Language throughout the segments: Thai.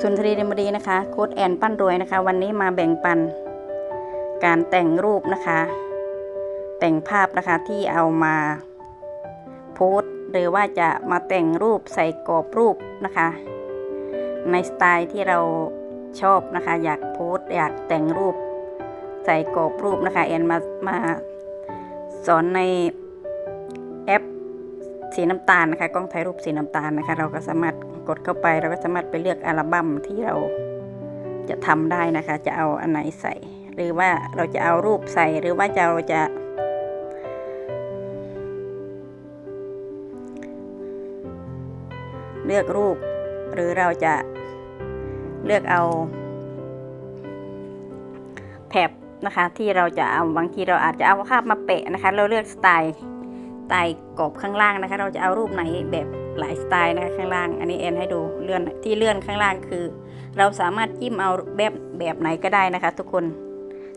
สุนทรีเดมดีนะคะโค้ดแอนปั้นรวยนะคะ วันนี้มาแบ่งปัน การแต่งรูปนะคะ แต่งภาพนะคะที่เอามาโพสหรือว่าจะมาแต่งรูปใส่กรอบรูปนะคะ ในสไตล์ที่เราชอบนะคะ อยากโพสอยากแต่งรูปใส่กรอบรูปนะคะแอนมามาสอนในแอปสีน้ำตาลนะคะกล้องถ่ายรูปสีน้ำตาลนะคะ เราก็สามารถ กดเข้าไปเราก็สามารถไปเลือกอัลบั้มที่เราจะทำได้นะคะ จะเอาอันไหนใส่ หรือว่าเราจะเอารูปใส่หรือว่าจะเราจะ เลือกรูป หรือเราจะเลือกเอาแถบนะคะที่เราจะเอาบางทีเราอาจจะเอาภาพมาแปะนะคะ เราเลือกสไตล์สไตล์กรอบข้างล่างนะคะ เราจะเอารูปไหนแบบ หลายสไตล์นะคะข้างล่าง อันนี้แอนให้ดูเลื่อนที่เลื่อนข้างล่างคือ เราสามารถจิ้มเอาแบบแบบไหนก็ได้นะคะ ทุกคน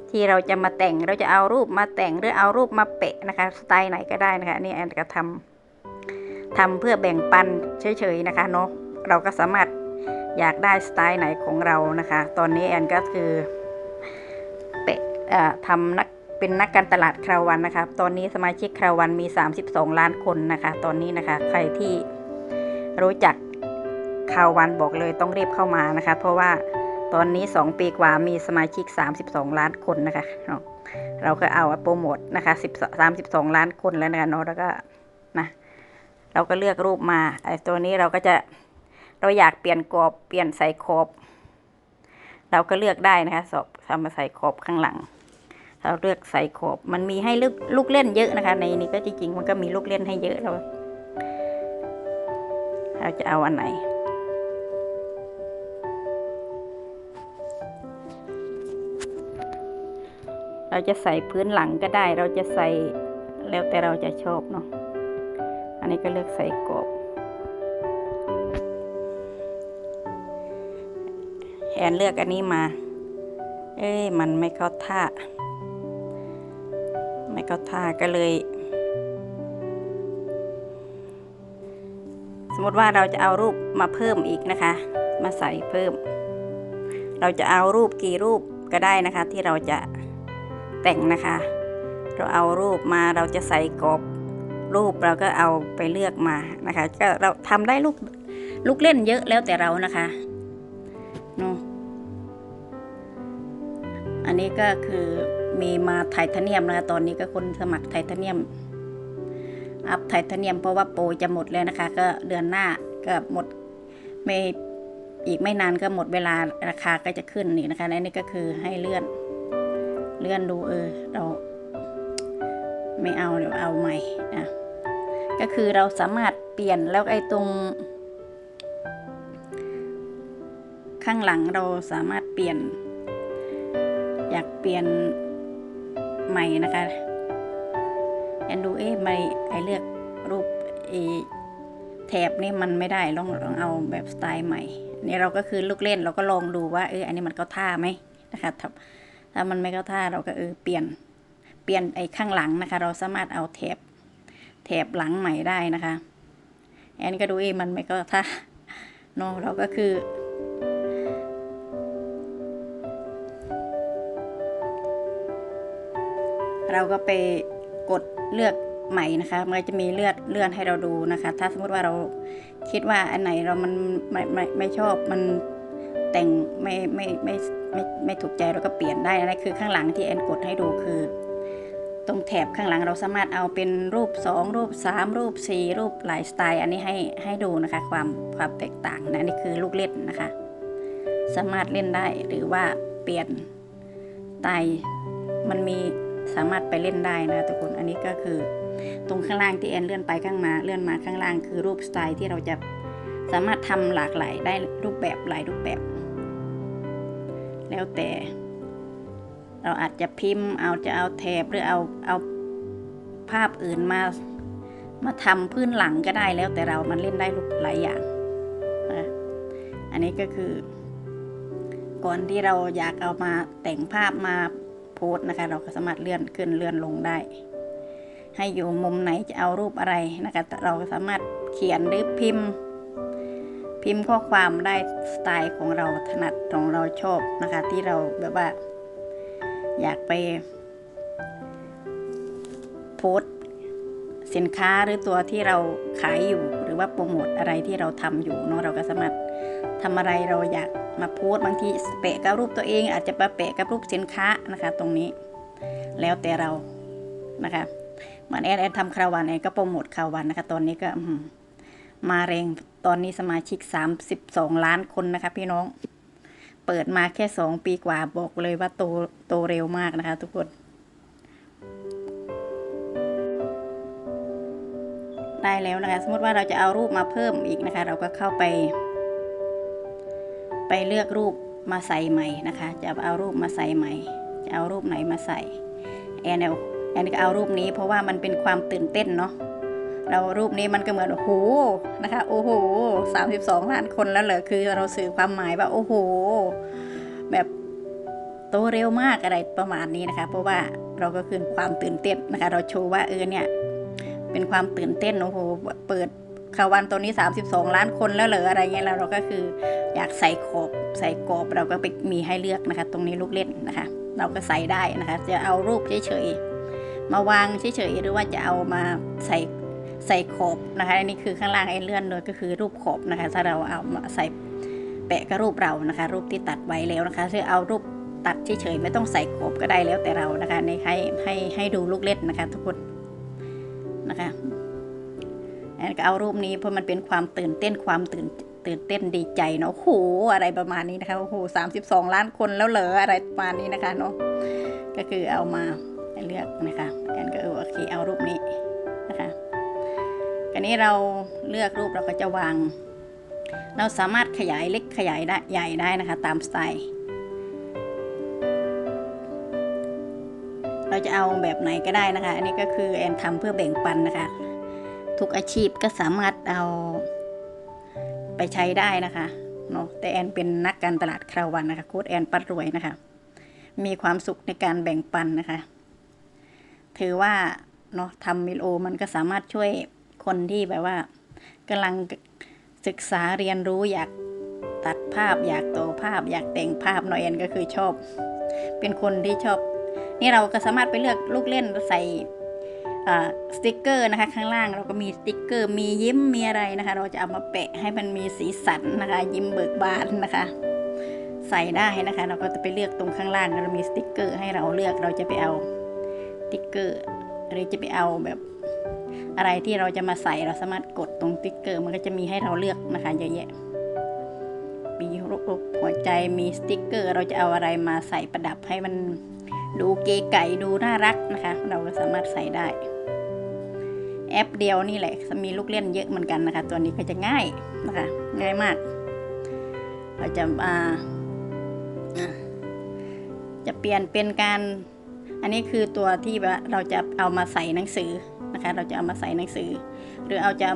ที่เราจะมาแต่งเราจะเอารูปมาแต่งหรือเอารูปมาแปะนะคะ สไตล์ไหนก็ได้นะคะนี่แอนก็ทำทำเพื่อแบ่งปันเฉยๆนะคะเนาะเราก็สามารถอยากได้สไตล์ไหนของเรานะคะ ตอนนี้แอนก็คือเปะทำนักเป็นนักการตลาดคราววันนะคะ ตอนนี้สมาชิกคราววันมี 32 ล้านคนนะคะ ตอนนี้นะคะ ใครที่ รู้จักคราววันบอกเลยต้องรีบเข้ามานะคะ เพราะว่าตอนนี้ 2 ปีกว่ามีสมาชิก 32 ล้านคนนะคะเนาเราก็เอาโปรโมทนะคะ10 32 ล้านคนแล้วนะคะเนาะแล้วก็นะเราก็เลือกรูปมาไอ้ตัวนี้เราก็จะเราอยากเปลี่ยนกรอบเปลี่ยนใส่ขอบ เราก็เลือกได้นะคะสอบทำมาใส่ขอบข้างหลัง เราเลือกใส่ขอบมันมีให้ลูกลูกเล่นเยอะนะคะ ในนี้ก็จริงๆมันก็มีลูกเล่นให้เยอะเรา เราจะเอาอันไหน เราจะใส่พื้นหลังก็ได้ เราจะใส่แล้วแต่เราจะชอบเนาะ อันนี้ก็เลือกใส่กรอบแอนเลือกอันนี้มา เอ้ย มันไม่เข้าท่า ไม่เข้าท่าก็เลย มมติว่าเราจะเอารูปมาเพิ่มอีกนะคะ มาใส่เพิ่ม เราจะเอารูปกี่รูปก็ได้นะคะ ที่เราจะแต่งนะคะ เราเอารูปมาเราจะใส่กรอบรูปเราก็เอาไปเลือกมานะคะ ก็เราทำได้ลูกลูกเล่นเยอะแล้วแต่เรานะคะเนาะอันนี้ก็คือมีมาไทเทเนียมนะคะตอนนี้ก็คนสมัครไทเทเนียม อัพไทเทเนียมเพราะว่าโปรจะหมดแล้วนะคะ ก็เดือนหน้าก็หมดไม่อีกไม่นานก็หมดเวลาราคาก็จะขึ้นนี่นะคะและนี่ก็คือให้เลื่อน เลื่อนดูเออเรา ไม่เอาเดี๋ยวเอาใหม่นะก็คือเราสามารถเปลี่ยนแล้วไอ้ตรง ข้างหลังเราสามารถเปลี่ยน อยากเปลี่ยนใหม่นะคะ แอนดูเอ๊ะไม่ไอเลือกรูปเอแถบนี่มันไม่ได้ลองลองเอาแบบสไตล์ใหม่นี่เราก็คือลูกเล่นเราก็ลองดูว่าเอออันนี้มันเข้าท่าไหมนะคะถ้าถ้ามันไม่เข้าท่าเราก็เออเปลี่ยนเปลี่ยนไอ้ข้างหลังนะคะ เราสามารถเอาแถบแถบหลังใหม่ได้นะคะ แอนก็ดูเอ๊ะมันไม่เข้าท่าเนอะเราก็คือเราก็ไป กดเลือกใหม่นะคะ มันจะมีเลือดเลื่อนให้เราดูนะคะ ถ้าสมมติว่าเราคิดว่าอันไหนเรามันไม่ไม่ไม่ชอบมันแต่งไม่ไม่ไม่ไม่ไม่ถูกใจเราก็เปลี่ยนได้นะไรคือข้างหลังที่แอนกดให้ดูคือ ตรงแถบข้างหลังเราสามารถเอาเป็นรูป 2 รูป 3 รูป 4 รูปหลายสไตล์ อันนี้ให้ให้ดูนะคะ ความความแตกต่างนะนี่คือลูกเล่นนะคะ สามารถเล่นได้หรือว่าเปลี่ยนไตมันมี สามารถไปเล่นได้นะทุกคนอันนี้ก็คือตรงข้างล่างที่แอนเลื่อนไปข้างมาเลื่อนมาข้างล่างคือรูปสไตล์ที่เราจะสามารถทำหลากหลายได้รูปแบบหลายรูปแบบ แล้วแต่ เราอาจจะพิมพ์เอาจะเอาแถบหรือเอาเอาภาพอื่นมามาทำพื้นหลังก็ได้แล้วแต่เรามันเล่นได้รูปหลายอย่างนะอันนี้ก็คือ ก่อนที่เราอยากเอามาแต่งภาพมา โพสนะคะ เราก็สามารถเลื่อนขึ้นเลื่อนลงได้ ให้อยู่มุมไหนจะเอารูปอะไรนะคะ เราสามารถเขียนหรือพิมพ์ พิมพ์ข้อความได้สไตล์ของเราถนัดของเราชอบนะคะ ที่เราแบบว่า อยากไปโพสสินค้าหรือตัวที่เราขายอยู่ หรือว่าโปรโมทอะไรที่เราทำอยู่เนาะเราก็สามารถ ทำอะไรเราอยากมาโพสต์บางทีแปะกับรูปตัวเอง อาจจะมาแปะกับรูปสินค้านะคะ ตรงนี้แล้วแต่เรานะคะเหมือนแอนแอนทำคราววันแอนก็โปรโมทคราววันนะคะ ตอนนี้ก็มาแรงตอนนี้สมาชิก 32 ล้านคนนะคะ พี่น้อง เปิดมาแค่ 2 ปีกว่าบอกเลยว่าโตโตเร็วมากนะคะ ทุกคน ได้แล้วนะคะ สมมติว่าเราจะเอารูปมาเพิ่มอีกนะคะ เราก็เข้าไป ไปเลือกรูปมาใส่ใหม่นะคะ จะเอารูปมาใส่ใหม่ จะเอารูปไหนมาใส่แอนเอาแอนก็เอารูปนี้เพราะว่ามันเป็นความตื่นเต้นเนาะเรารูปนี้มันก็เหมือนโอ้โหนะคะโอ้โหสามสิบสองล้านคนแล้วเหรอคือเราสื่อความหมายว่าโอ้โห แบบโตเร็วมากอะไรประมาณนี้นะคะ เพราะว่าเราก็คือความตื่นเต้นนะคะ เราโชว์ว่าเออเนี่ยเป็นความตื่นเต้นโอ้โหเปิด ข่าววันตัวนี้ 32 ล้านคนแล้วเหรออะไรเงี้ยแล้วเราก็คืออยากใส่ขอบใส่กรอบเราก็ไปมีให้เลือกนะคะ ตรงนี้ลูกเล่นนะคะ เราก็ใส่ได้นะคะ จะเอารูปเฉยๆมาวางเฉยๆหรือว่าจะเอามาใส่ใส่ขอบนะคะอันนี้คือข้างล่างไอ้เลื่อนเลยก็คือรูปขอบนะคะ ถ้าเราเอามาใส่แปะกับรูปเรานะคะ รูปที่ตัดไว้แล้วนะคะถ้าเอารูปตัดเฉยๆไม่ต้องใส่ขอบก็ได้แล้วแต่เรานะคะในให้ให้ให้ดูลูกเล่นนะคะ ทุกคนนะคะ แอนก็เอารูปนี้เพราะมันเป็นความตื่นเต้นความตื่นตื่นเต้นดีใจเนาะโอ้โหอะไรประมาณนี้นะคะโอ้โหสามสิบสองล้านคนแล้วเหรออะไรประมาณนี้นะคะเนาะก็คือเอามาเลือกนะคะแอนก็เออโอเคเอารูปนี้นะคะกันนี้เราเลือกรูปเราก็จะวาง เราสามารถขยายเล็กขยายได้ใหญ่ได้นะคะ ตามสไตล์เราจะเอาแบบไหนก็ได้นะคะ อันนี้ก็คือแอนทำเพื่อแบ่งปันนะคะ ทุกอาชีพก็สามารถเอาไปใช้ได้นะคะเนาะแต่แอนเป็นนักการตลาดคราววันนะคะโค้ดแอนปัดรวยนะคะ มีความสุขในการแบ่งปันนะคะ ถือว่าเนาะทำวิดีโอมันก็สามารถช่วยคนที่แบบว่ากำลังศึกษาเรียนรู้อยากตัดภาพ อยากโตภาพ อยากแต่งภาพเนาะแอนก็คือชอบ เป็นคนที่ชอบ นี่เราก็สามารถไปเลือกลูกเล่นใส่ สติกเกอร์นะคะข้างล่างเราก็มีสติกเกอร์มียิ้มมีอะไรนะคะ เราจะเอามาแปะให้มันมีสีสันนะคะ ยิ้มเบิกบานนะคะ ใส่ได้นะคะ เราก็จะไปเลือกตรงข้างล่างเรามีสติกเกอร์ให้เราเลือกเราจะไปเอาสติกเกอร์หรือจะไปเอาแบบอะไรที่เราจะมาใส่เราสามารถกดตรงสติกเกอร์มันก็จะมีให้เราเลือกนะคะเยอะแยะมีรูปหัวใจมีสติกเกอร์ เราจะเอาอะไรมาใส่ประดับให้มัน ดูเก๋ไก่ดูน่ารักนะคะ เราก็สามารถใส่ได้ แอปเดียวนี่แหละมีลูกเล่นเยอะเหมือนกันนะคะ ตัวนี้ก็จะง่ายนะคะ ง่ายมากเราจะอ่าจะเปลี่ยนเป็นการ อันนี้คือตัวที่เราจะเอามาใส่หนังสือนะคะ เราจะเอามาใส่หนังสือ หรือเอาจะ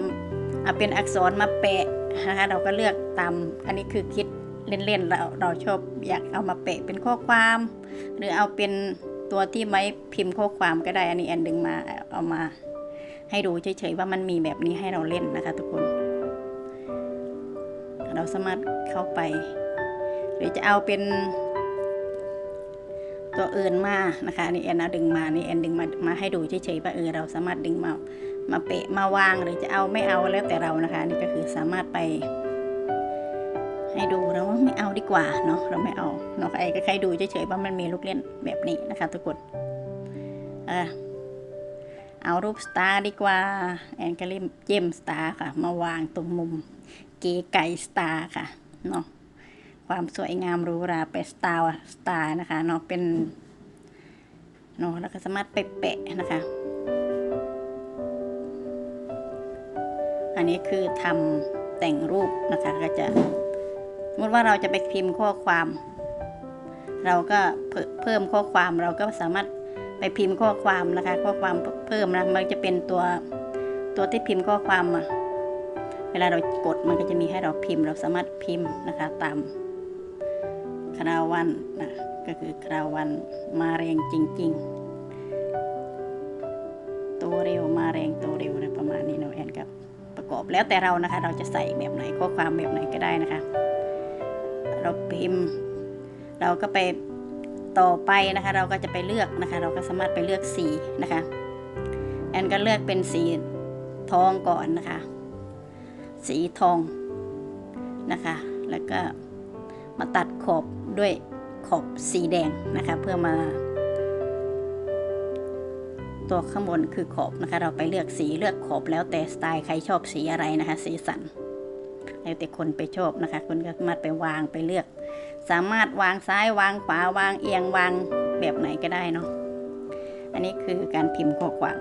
เอาเป็นอักษรมาแปะนะคะ เราก็เลือกตาม อันนี้คือคิด เล่นๆเราเราชอบอยากเอามาแปะเป็นข้อความ หรือเอาเป็นตัวที่ไม้พิมพ์ข้อความก็ได้อันนี้แอนดึงมาเอามา ให้ดูเฉยๆว่ามันมีแบบนี้ให้เราเล่นนะคะ ทุกคน เราสามารถเข้าไป หรือจะเอาเป็นตัวอื่นมานะคะนี่แอนนะดึงมานี่แอนดึงมามาให้ดูเฉยๆว่าเออเราสามารถดึงมามาเปะมาวางหรือจะเอาไม่เอาแล้วแต่เรานะคะ นี่ก็คือสามารถไป ให้ดูเราไม่เอาดีกว่าเนาะเราไม่เอาเนาะใครก็ใครดูเฉยๆว่ามันมีลูกเล่นแบบนี้นะคะ ทุกคนเออเอารูปสตาร์ดีกว่าแอนก็เล่มเจมสตาร์ค่ะ มาวางตรงมุมเก๋ไก่สตาร์ค่ะเนาะความสวยงามหรูหราเป็นสตาร์สตาร์นะคะเนาะเป็นเนาะแล้วก็สามารถไปแปะนะคะ อันนี้คือทำแต่งรูปนะคะก็จะ มมติว่าเราจะไปพิมพ์ข้อความ เราก็เพิ่มข้อความเราก็สามารถไปพิมพ์ข้อความนะคะ ข้อความเพิ่มนะมันจะเป็นตัวตัวที่พิมพ์ข้อความมาเวลาเรากดมันก็จะมีให้เราพิมพ์ เราสามารถพิมพ์นะคะตามคราววันนะก็คือคราววันมาแรงจริง ๆ ตัวเร็วมาแรงตัวเร็วอะไรประมาณนี้เนาะแอนกับประกอบแล้วแต่เรานะคะ เราจะใส่แบบไหนข้อความแบบไหนก็ได้นะคะ เราพิมพ์ เราก็ไปต่อไปนะคะ เราก็จะไปเลือกนะคะ เราก็สามารถไปเลือกสีนะคะ แอนก็เลือกเป็นสีทองก่อนนะคะ สีทองนะคะ แล้วก็มาตัดขอบด้วยขอบสีแดงนะคะ เพื่อมาตัวข้างบนคือขอบนะคะ เราไปเลือกสีเลือกขอบแล้วแต่สไตล์ใครชอบสีอะไรนะคะ สีสัน แล้วแต่คนไปชอบนะคะคุณก็มาไปวางไปเลือก สามารถวางซ้ายวางขวาวางเอียงวางแบบไหนก็ได้เนาะอันนี้คือการพิมพ์ข้อความ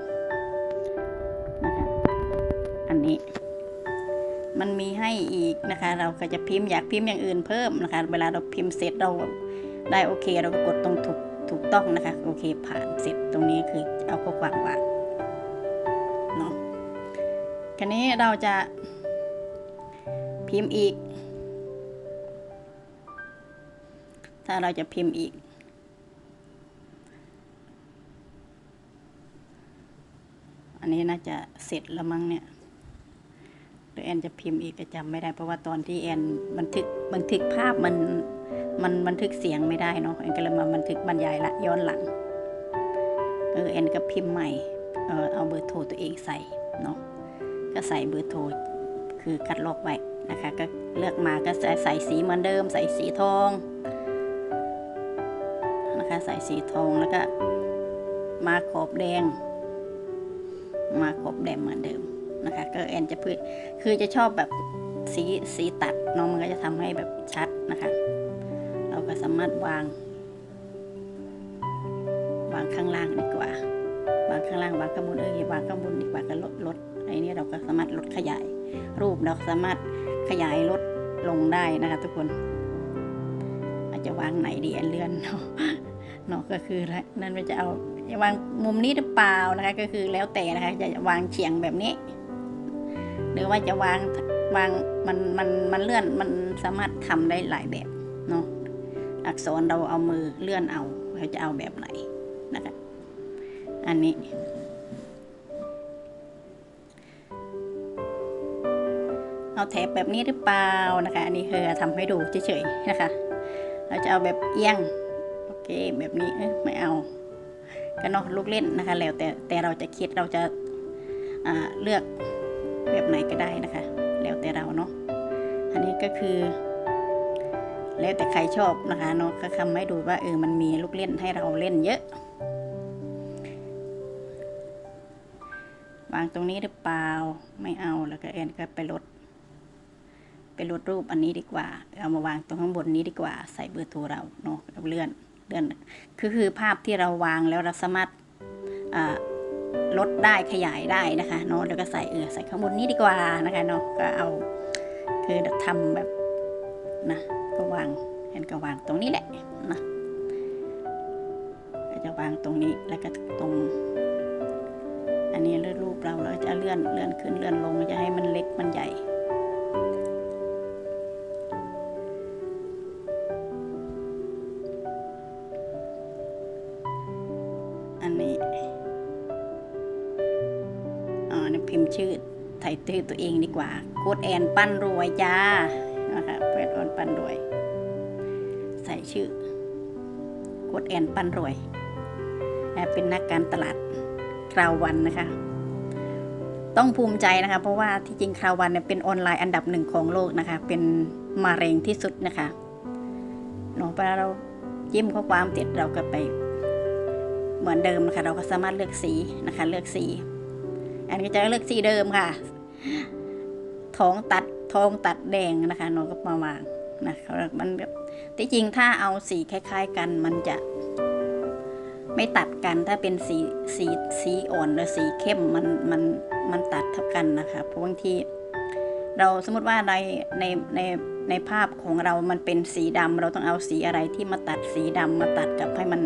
นะคะอันนี้ มันมีให้อีกนะคะ เราก็จะพิมพ์อยากพิมพ์อย่างอื่นเพิ่มนะคะ เวลาเราพิมพ์เสร็จเราได้โอเค เราก็กดตรงถูกถูกต้องนะคะ โอเคผ่านเสร็จตรงนี้คือเอาข้อความวางเนาะคันนี้เราจะ พิมพ์อีก ถ้าเราจะพิมพ์อีก อันนี้น่าจะเสร็จแล้วมั้งเนี่ยหรือแอนจะพิมพ์อีกก็จำไม่ได้ เพราะว่าตอนที่แอนบันทึกบันทึกภาพมันมันบันทึกเสียงไม่ได้เนาะแอนก็เลยมาบันทึกบรรยายละย้อนหลังเออแอนก็พิมพ์ใหม่เออเอาเบอร์โทรตัวเองใส่เนาะก็ใส่เบอร์โทรคือคัดลอกไว้ นะคะ ก็เลือกมาก็ใส่ใส่สีเหมือนเดิม ใส่สีทองนะคะ ใส่สีทองแล้วก็มาขอบแดง มาขอบแดงเหมือนเดิมนะคะ ก็แอนจะพืชคือจะชอบแบบสีสีตัดเนาะมันก็จะทำให้แบบชัดนะคะ เราก็สามารถวาง วางข้างล่างดีกว่า วางข้างล่างวางข้างบนเออวางข้างบนดีกว่าก็ลดลดไอ้นี่เราก็สามารถลดขยาย รูปเราสามารถขยายลดลงได้นะคะ ทุกคน อาจจะวางไหนดีแอนเลื่อนเนาะเนาะก็คือนั่นว่าจะเอาจะวางมุมนี้หรือเปล่านะคะ ก็คือแล้วแต่นะคะ จะวางเฉียงแบบนี้ หรือว่าจะวางวางมันมันมันเลื่อนมันสามารถทำได้หลายแบบเนาะอักษรเราเอามือเลื่อนเอาเราจะเอาแบบไหนนะคะอันนี้ เอาแถบแบบนี้หรือเปล่านะคะ อันนี้คือทำให้ดูเฉยๆนะคะ เราจะเอาแบบเอียงโอเคแบบนี้เอ้ยไม่เอาก็เนาะลูกเล่นนะคะ แล้วแต่แต่เราจะคิดเราจะาเลือกแบบไหนก็ได้นะคะ แล้วแต่เราเนาะอันนี้ก็คือ แล้วแต่ใครชอบนะคะเนาะก็ทำให้ดูว่าเออมันมีลูกเล่นให้เราเล่นเยอะวางตรงนี้หรือเปล่าไม่เอาแล้วก็แอนก็ไปลด ไปลดรูปอันนี้ดีกว่า เอามาวางตรงข้างบนนี้ดีกว่า ใส่เบอร์โทรเราเนาะเราเลื่อนเลื่อนคือคือภาพที่เราวางแล้วเราสามารถลดได้ขยายได้นะคะเนาะแล้วก็ใส่เออใส่ข้างบนนี้ดีกว่านะคะเนาะก็เอาคือทำแบบนะก็วางแอนก็วางตรงนี้แหละนะก็จะวางตรงนี้แล้วก็ตรงอันนี้เลื่อนรูปเราแล้วจะเลื่อนเลื่อนขึ้นเลื่อนลงจะให้มันเล็กมันใหญ่ ดแอนปั้นรวยจ้านะคะเพื่อนอนปั้นรวย ใส่ชื่อโคดแอนปั้นรวยแอเป็นนักการตลาดคราววันนะคะ ต้องภูมิใจนะคะ เพราะว่าที่จริงคราววันเนี่ยเป็นออนไลน์อันดับหนึ่งของโลกนะคะ เป็นมะเร็งที่สุดนะคะเนาะเวลาเราจิ้มข้อความเสร็จเราก็ไปเหมือนเดิมนะคะ เราก็สามารถเลือกสีนะคะ เลือกสี อันนี้จะเลือกสีเดิมค่ะ ทองตัดทองตัดแดงนะคะน้องก็มาวางนะมันแบบที่จริงถ้าเอาสีคล้าย ๆ กันมันจะ ไม่ตัดกันถ้าเป็นสีสีสีอ่อนหรือสีเข้มมันมันมันตัดทับกันนะคะเพราะบางทีเราสมมติว่าในในในในภาพของเรามันเป็นสีดำเราต้องเอาสีอะไรที่มาตัดสีดำมาตัดกับให้มัน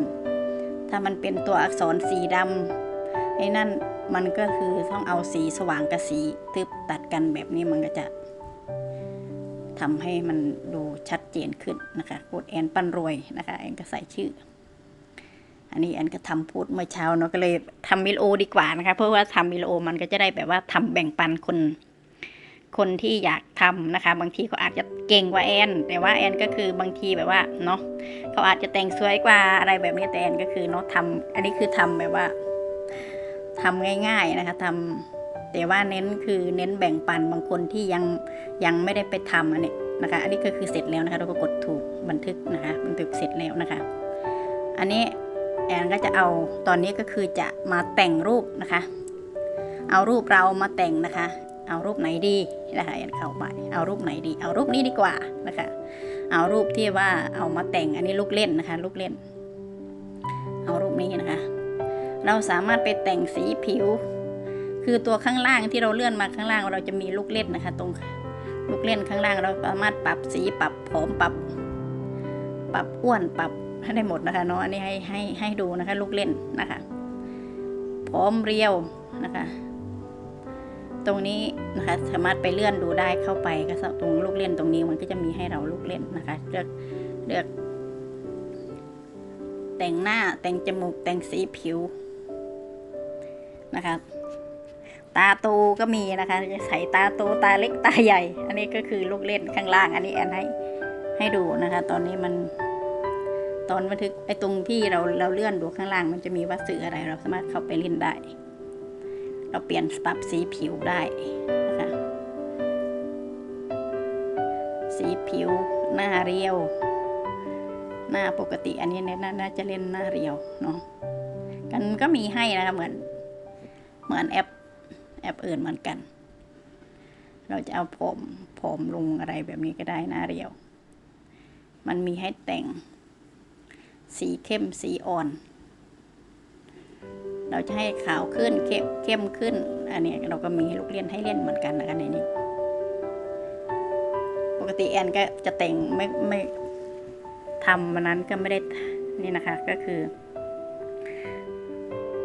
ถ้ามันเป็นตัวอักษรสีดำไอ้นั่น มันก็คือต้องเอาสีสว่างกับสีทึบตัดกันแบบนี้มันก็จะทำให้มันดูชัดเจนขึ้นนะคะโคดแอนปั้นรวยนะคะแอนก็ใส่ชื่อ อันนี้แอนก็ทำพูดเมื่อเช้าเนาะก็เลยทำวิดีโอดีกว่านะคะเพราะว่าทำวิดีโอมันก็จะได้แบบว่าทำแบ่งปันคน คนที่อยากทำนะคะ บางทีเขาอาจจะเก่งกว่าแอน แต่ว่าแอนก็คือบางทีแบบว่าเนาะเขาอาจจะแต่งสวยกว่าอะไรแบบนี้แต่แอนก็คือเนาะทำอันนี้คือทำแบบว่า ทำง่ายๆนะคะทำแต่ว่าเน้นคือเน้นแบ่งปันบางคนที่ยังยังไม่ได้ไปทำอันนี้นะคะ อันนี้ก็คือเสร็จแล้วนะคะเราก็กดถูกบันทึกนะคะบันทึกเสร็จแล้วนะคะ อันนี้แอนก็จะเอาตอนนี้ก็คือจะมาแต่งรูปนะคะ เอารูปเรามาแต่งนะคะ เอารูปไหนดีนะคะแอนเข้าไปเอารูปไหนดี เอารูปนี้ดีกว่านะคะ เอารูปที่ว่าเอามาแต่งอันนี้ลูกเล่นนะคะ ลูกเล่น เอารูปนี้นะคะ เราสามารถไปแต่งสีผิว คือตัวข้างล่างที่เราเลื่อนมาข้างล่างเราจะมีลูกเล่นนะคะ ตรงลูกเล่นข้างล่างเราสามารถปรับสีปรับผมปรับ ปรับอ้วนปรับให้ได้หมดนะคะเนาะอันนี้ให้ให้ให้ดูนะคะ ลูกเล่นนะคะพร้อมเรียวนะคะ ตรงนี้นะคะสามารถไปเลื่อนดูได้เข้าไปก็ตรงลูกเล่นตรงนี้มันก็จะมีให้เราลูกเล่นนะคะเลือกเลือกแต่งหน้าแต่งจมูกแต่งสีผิว นะคะตาโตก็มีนะคะจะใส่ตาโตตาเล็กตาใหญ่ อันนี้ก็คือลูกเล่นข้างล่าง อันนี้แอนให้ให้ดูนะคะ ตอนนี้มัน ตอนบันทึกไอ้ตรงที่เราเราเลื่อนดูข้างล่าง มันจะมีว่าสื่อะไร เราสามารถเข้าไปเล่นได้ เราเปลี่ยนปรับสีผิวได้นะคะสีผิวหน้าเรียว หน้าปกติอันนี้เนี่ยนน่าจะเล่นหน้าเรียวเนาะกันก็มีให้นะคะเหมือน เหมือนแอป แอปอื่นเหมือนกัน เราจะเอาผมผมลงอะไรแบบนี้ก็ได้หน้าเรียว มันมีให้แต่ง สีเข้มสีอ่อน เราจะให้ขาวขึ้นเข้มเข้มขึ้น อันนี้เราก็มีลูกเล่นให้เล่นเหมือนกันนะคะในนี้ปกติแอนก็จะแต่งไม่ไม่ทำมันนั้นก็ไม่ได้นี่นะคะก็คือ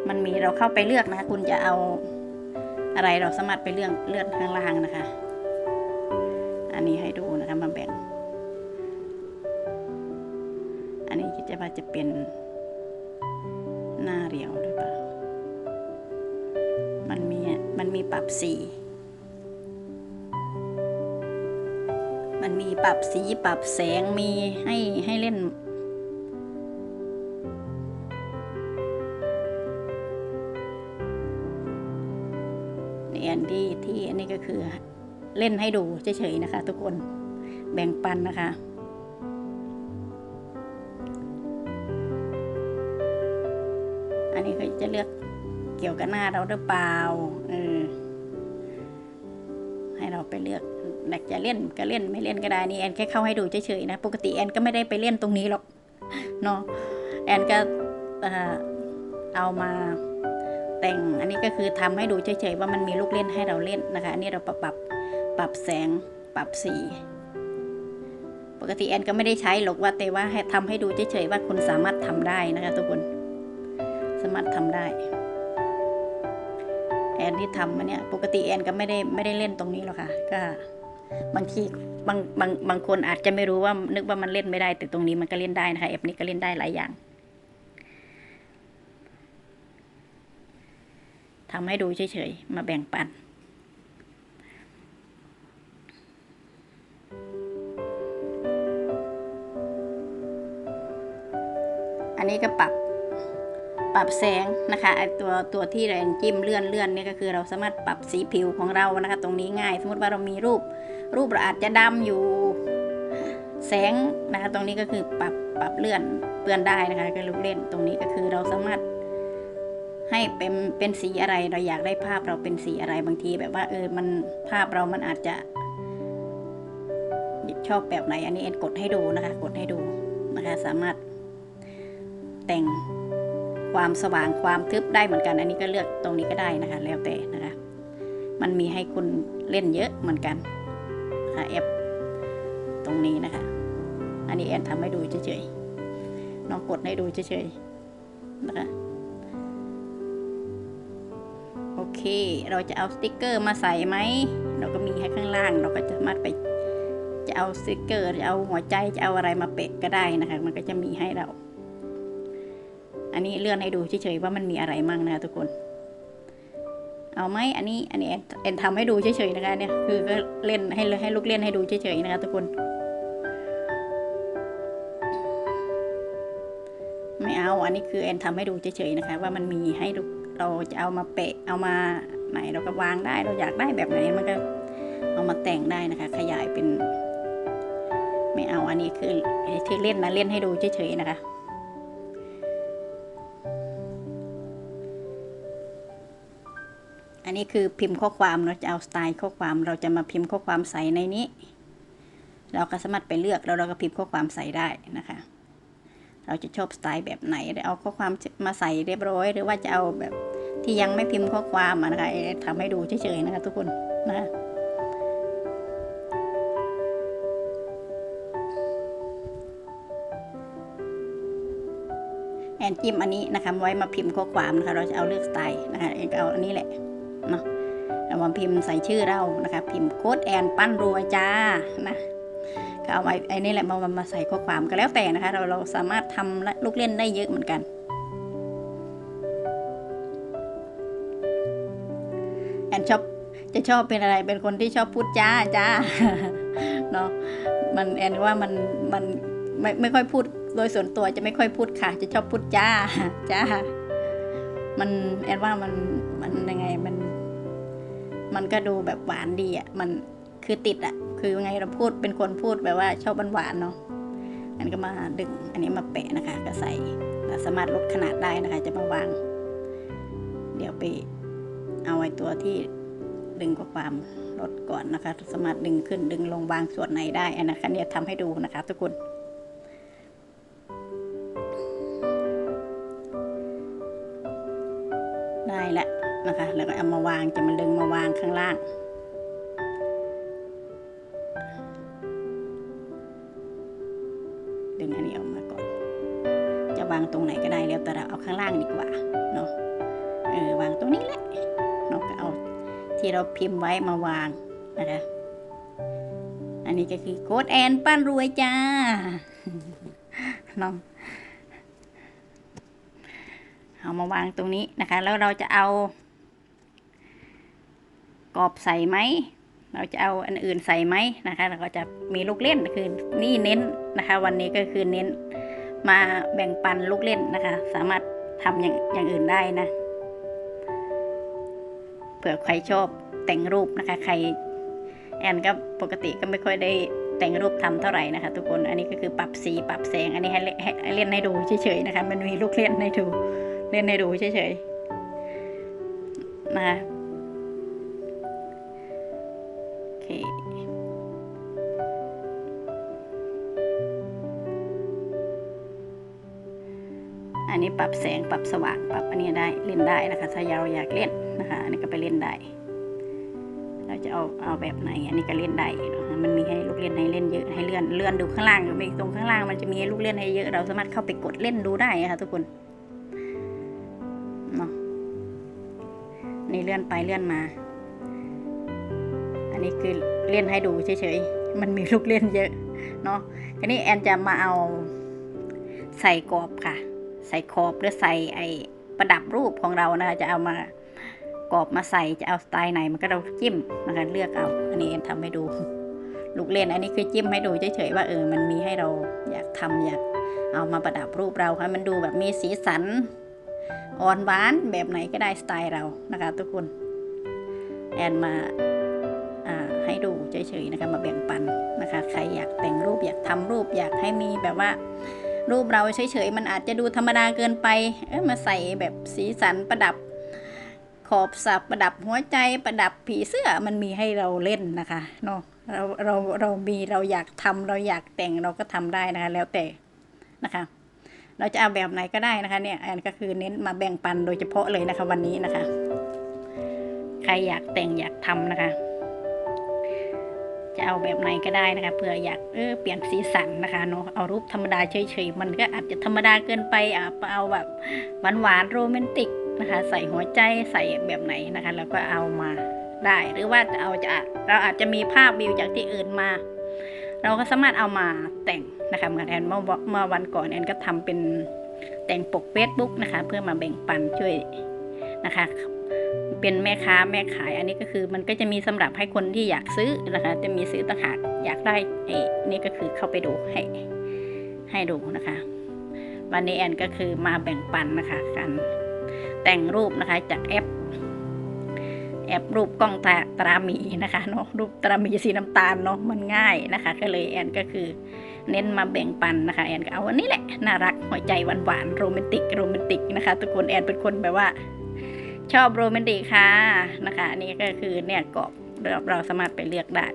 มันมีเราเข้าไปเลือกนะคะ คุณจะเอาอะไรเราสามารถไปเลือกเลื่อนข้างล่างนะคะ อันนี้ให้ดูนะคะมาแบ่ง อันนี้คิดว่าจะเป็นหน้าเรียวหรือเปล่า มันมีมันมีปรับสีมันมีปรับสีปรับแสงมีให้ให้เล่น เล่นให้ดูเฉยๆนะคะ ทุกคนแบ่งปันนะคะ อันนี้เขาจะเลือกเกี่ยวกับหน้าเราหรือเปล่าเออให้เราไปเลือกอยากจะเล่นก็เล่นไม่เล่นก็ได้นี่แอนแค่เข้าให้ดูเฉยๆนะ ปกติแอนก็ไม่ได้ไปเล่นตรงนี้หรอกเนาะแอนก็เอ่อเอามาแต่งอันนี้ก็คือทำให้ดูเฉยๆว่ามันมีลูกเล่นให้เราเล่นนะคะ อันนี้เราปรับ ปรับแสงปรับสี ปกติแอนก็ไม่ได้ใช้หรอกว่าแต่ว่าให้ทำให้ดูเฉยๆว่าคุณสามารถทำได้นะคะทุกคน สามารถทำได้ แอนที่ทำมาเนี่ยปกติแอนก็ไม่ได้ไม่ได้เล่นตรงนี้หรอกค่ะ ก็บางทีบางบางบางคนอาจจะไม่รู้ว่านึกว่ามันเล่นไม่ได้แต่ตรงนี้มันก็เล่นได้นะคะแอปนี้ก็เล่นได้หลายอย่างทำให้ดูเฉยๆ มาแบ่งปัน นี้ก็ปรับปรับแสงนะคะไอตัวตัวที่แรงจิ้มเลื่อนเลื่อนนี่ก็คือเราสามารถปรับสีผิวของเรานะคะ ตรงนี้ง่าย สมมติว่าเรามีรูป รูปเราอาจจะดำอยู่ แสงนะคะ ตรงนี้ก็คือปรับปรับเลื่อนเลื่อนได้นะคะก็ลูกเล่นตรงนี้ก็คือเราสามารถให้เป็นเป็นสีอะไรเราอยากได้ภาพเราเป็นสีอะไรบางทีแบบว่าเออมันภาพเรามันอาจจะ ชอบแบบไหนอันนี้เอ็นกดให้ดูนะคะ กดให้ดูนะคะ สามารถ แต่งความสว่างความทึบได้เหมือนกัน อันนี้ก็เลือกตรงนี้ก็ได้นะคะ แล้วแต่นะคะ มันมีให้คุณเล่นเยอะเหมือนกันค่ะแอปตรงนี้นะคะ อันนี้แอนทำให้ดูเฉยๆน้องกดให้ดูเฉยๆนะคะโอเค เราจะเอาสติกเกอร์มาใส่ไหม เราก็มีให้ข้างล่าง เราก็จะสามารถไปจะเอาสติกเกอร์จะเอาหัวใจจะเอาอะไรมาเปะก็ได้นะคะ มันก็จะมีให้เรา อันนี้เลื่อนให้ดูเฉยๆว่ามันมีอะไรมั่งนะทุกคน เอาไหมอันนี้อันนี้แอนแอนทำให้ดูเฉยๆนะคะเนี่ยคือก็เล่นให้ให้ลูกเล่นให้ดูเฉยๆนะคะทุกคนไม่เอา อันนี้คือแอนทำให้ดูเฉยๆนะคะ ว่ามันมีให้ดูเราจะเอามาเปะเอามาไหนเราก็วางได้เราอยากได้แบบไหนมันก็เอามาแต่งได้นะคะ ขยายเป็น ไม่เอาอันนี้คือที่เล่นนะเล่นให้ดูเฉยๆนะคะ นี้คือพิมพ์ข้อความเราจะเอาสไตล์ข้อความเราจะมาพิมพ์ข้อความใส่ในนี้ เราก็สามารถไปเลือกแล้วเราก็พิมพ์ข้อความใส่ได้นะคะ เราจะชอบสไตล์แบบไหนเอาข้อความมาใส่เรียบร้อย หรือว่าจะเอาแบบที่ยังไม่พิมพ์ข้อความนะคะทำให้ดูเฉยๆนะคะทุกคนนะแอนจิ้มอันนี้นะคะไว้มาพิมพ์ข้อความนะคะ เราจะเอาเลือกสไตล์นะคะเองเอาอันนี้แหละ เนาะเรามาพิมพ์ใส่ชื่อเรานะคะ พิมพ์โค้ดแอนปั้นรวยจ้านะก็เอาไว้ไอ้นี่แหละมามามาใส่ข้อความก็แล้วแต่นะคะ เราเราสามารถทำลูกเล่นได้เยอะเหมือนกัน แอนชอบจะชอบเป็นอะไรเป็นคนที่ชอบพูดจ้าจ้าเนาะมันแอนว่ามันมันไม่ไม่ค่อยพูดโดยส่วนตัวจะไม่ค่อยพูดค่ะ จะชอบพูดจ้าจ้ามันแอนว่ามันมันยังไงมัน มันก็ดูแบบหวานดีอะมันคือติดอะ คือไงเราพูดเป็นคนพูดแบบว่าชอบหวานเนาะอันก็มาดึงอันนี้มาแปะนะคะ ก็ใส่สามารถลดขนาดได้นะคะ จะมาวาง เดี๋ยวไปเอาไว้ตัวที่ดึงข้อความลดก่อนนะคะ สามารถดึงขึ้นดึงลงวางส่วนไหนได้อันนะคะเนี่ยทำให้ดูนะคะ ทุกคน นะคะ แล้วก็เอามาวางจะมาดึงมาวางข้างล่าง ดึงอันนี้ออกมาก่อน จะวางตรงไหนก็ได้แล้วแต่เราเอาข้างล่างดีกว่าเนาะเออวางตรงนี้แหละเนาะก็เอาที่เราพิมพ์ไว้มาวางนะคะอันนี้ก็คือโค้ดแอนปั้นรวยจ้าเนาะเอามาวางตรงนี้นะคะ แล้วเราจะเอา รอบใส่ไหม เราจะเอาอันอื่นใส่ไหมนะคะ เราก็จะมีลูกเล่นคือนี่เน้นนะคะ วันนี้ก็คือเน้นมาแบ่งปันลูกเล่นนะคะ สามารถทำอย่างอย่างอื่นได้นะเผื่อใครชอบแต่งรูปนะคะ ใครแอนก็ปกติก็ไม่ค่อยได้แต่งรูปทำเท่าไหร่นะคะ ทุกคนอันนี้ก็คือปรับสีปรับแสง อันนี้ให้ให้ให้เล่นให้ดูเฉยๆนะคะ มันมีลูกเล่นให้ดูเล่นให้ดูเฉยๆนะคะ โอเคอันนี้ปรับแสงปรับสว่างปรับอันนี้ได้เล่นได้นะคะถ้าเราอยากเล่นนะคะ อันนี้ก็ไปเล่นได้ เราจะเอาเอาแบบไหน อันนี้ก็เล่นได้นะคะมันมีให้ลูกเล่นให้เล่นเยอะให้เลื่อนเลื่อนดูข้างล่างมีตรงข้างล่างมันจะมีให้ลูกเล่นให้เยอะ เราสามารถเข้าไปกดเล่นดูได้ค่ะทุกคนเนาะนี่เลื่อนไปเลื่อนมา นนี้คือเล่นให้ดูเฉยๆ มันมีลูกเล่นเยอะเนาะทีนี้แอนจะมาเอาใส่กรอบค่ะ ใส่ขอบหรือใส่ไอประดับรูปของเรานะคะจะเอามากรอบมาใส่จะเอาสไตล์ไหนมันก็เราจิ้มนะคะเลือกเอา อันนี้เอ็นทำให้ดู ลูกเล่นอันนี้คือจิ้มให้ดูเฉยๆว่าเออมันมีให้เราอยากทำอยากเอามาประดับรูปเราค่ะมันดูแบบมีสีสันอ่อนหวานแบบไหนก็ได้สไตล์เรานะคะ ทุกคนแอนมา ให้ดูเฉยๆนะคะมาแบ่งปันนะคะ ใครอยากแต่งรูปอยากทำรูปอยากให้มีแบบว่า รูปเราเฉยๆมันอาจจะดูธรรมดาเกินไปเอ้มาใส่แบบสีสันประดับขอบสับประดับหัวใจประดับผีเสื้อมันมีให้เราเล่นนะคะเนาะเราเราเรามีเราอยากทำเราอยากแต่งเราก็ทำได้นะคะ แล้วแต่นะคะ เราจะเอาแบบไหนก็ได้นะคะเนี่ยแอนก็คือเน้นมาแบ่งปันโดยเฉพาะเลยนะคะ วันนี้นะคะ ใครอยากแต่งอยากทำนะคะ จะเอาแบบไหนก็ได้นะคะเผื่ออยากเออเปลี่ยนสีสันนะคะเนาะเอารูปธรรมดาเฉยๆมันก็อาจจะธรรมดาเกินไปอะเอาแบบหวานๆโรแมนติกนะคะใส่หัวใจใส่แบบไหนนะคะแล้วก็เอามาได้หรือว่าจะเอาจะเราอาจจะมีภาพวิวจากที่อื่นมา เราก็สามารถเอามาแต่งนะคะเหมือนแอนเมื่อเมื่อวันก่อนแอนก็ทำเป็นแต่งปกเฟซบุ๊กนะคะ เพื่อมาแบ่งปันช่วยนะคะ เป็นแม่ค้าแม่ขาย อันนี้ก็คือมันก็จะมีสำหรับให้คนที่อยากซื้อนะคะจะมีซื้อต่างหากอยากได้ไอ้นี่ก็คือเข้าไปดูให้ให้ดูนะคะ วันนี้แอนก็คือมาแบ่งปันนะคะการแต่งรูปนะคะจากแอปแอปรูปกล้องตาตรามีนะคะเนาะรูปตรามีสีน้ำตาลเนาะมันง่ายนะคะ ก็เลยแอนก็คือเน้นมาแบ่งปันนะคะ แอนก็เอาวันนี้แหละน่ารักหัวใจหวานๆโรแมนติกโรแมนติกนะคะทุกคนแอนเป็นคนแบบว่า ชอบโรแมนติกค่ะนะคะอันนี้ก็คือเนี่ยกรอบเราเราสามารถไปเลือกได้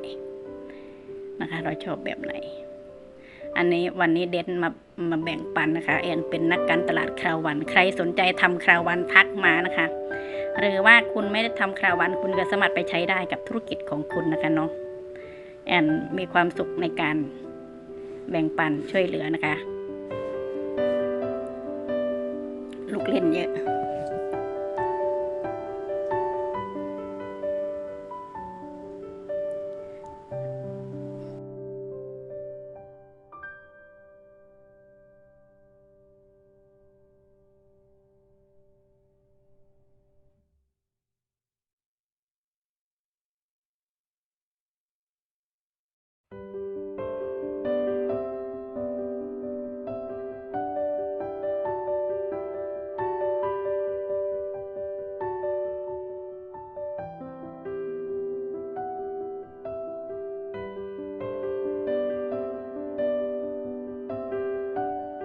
นะคะ เราชอบแบบไหน อันนี้วันนี้เด่นมามาแบ่งปันนะคะแอนเป็นนักการตลาดคราววัน ใครสนใจทำคราววันทักมานะคะ หรือว่าคุณไม่ได้ทำคราววัน คุณก็สามารถไปใช้ได้กับธุรกิจของคุณนะคะเนาะแอนมีความสุขในการแบ่งปันช่วยเหลือนะคะ